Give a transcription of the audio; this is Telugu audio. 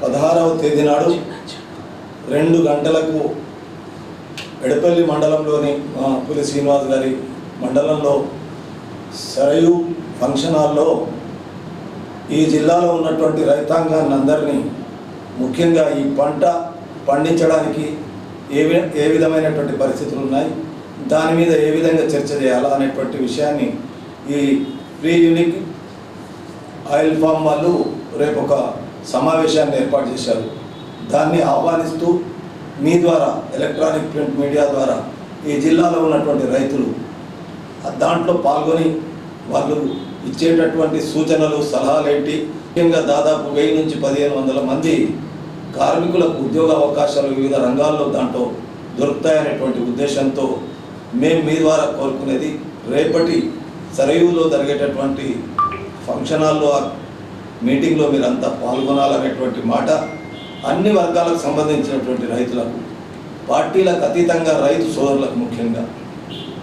పదహారవ తేదీ నాడు రెండు గంటలకు ఎడపల్లి మండలంలోని మా పులి శ్రీనివాస్ గారి మండలంలో సరయు ఫంక్షన్ హాల్లో ఈ జిల్లాలో ఉన్నటువంటి రైతాంగాన్ని అందరినీ ముఖ్యంగా ఈ పంట పండించడానికి ఏ ఏ విధమైనటువంటి పరిస్థితులు ఉన్నాయి దాని మీద ఏ విధంగా చర్చ చేయాలా అనేటువంటి విషయాన్ని ఈ ప్రీ యూనిక్ ఆయిల్ ఫామ్ వాళ్ళు రేపు ఒక సమావేశాన్ని ఏర్పాటు చేశారు. దాన్ని ఆహ్వానిస్తూ మీ ద్వారా ఎలక్ట్రానిక్ ప్రింట్ మీడియా ద్వారా ఈ జిల్లాలో ఉన్నటువంటి రైతులు దాంట్లో పాల్గొని వాళ్ళు ఇచ్చేటటువంటి సూచనలు సలహాలు ఏంటి ముఖ్యంగా దాదాపు వెయ్యి నుంచి పదిహేను వందల మంది కార్మికులకు ఉద్యోగ అవకాశాలు వివిధ రంగాల్లో దాంట్లో దొరుకుతాయనేటువంటి ఉద్దేశంతో మేము మీ ద్వారా కోరుకునేది రేపటి సరయువులో జరిగేటటువంటి ఫంక్షన్ హాల్లో మీటింగ్లో మీరంతా పాల్గొనాలనేటువంటి మాట అన్ని వర్గాలకు సంబంధించినటువంటి రైతులకు పార్టీలకు అతీతంగా రైతు సోదరులకు ముఖ్యంగా.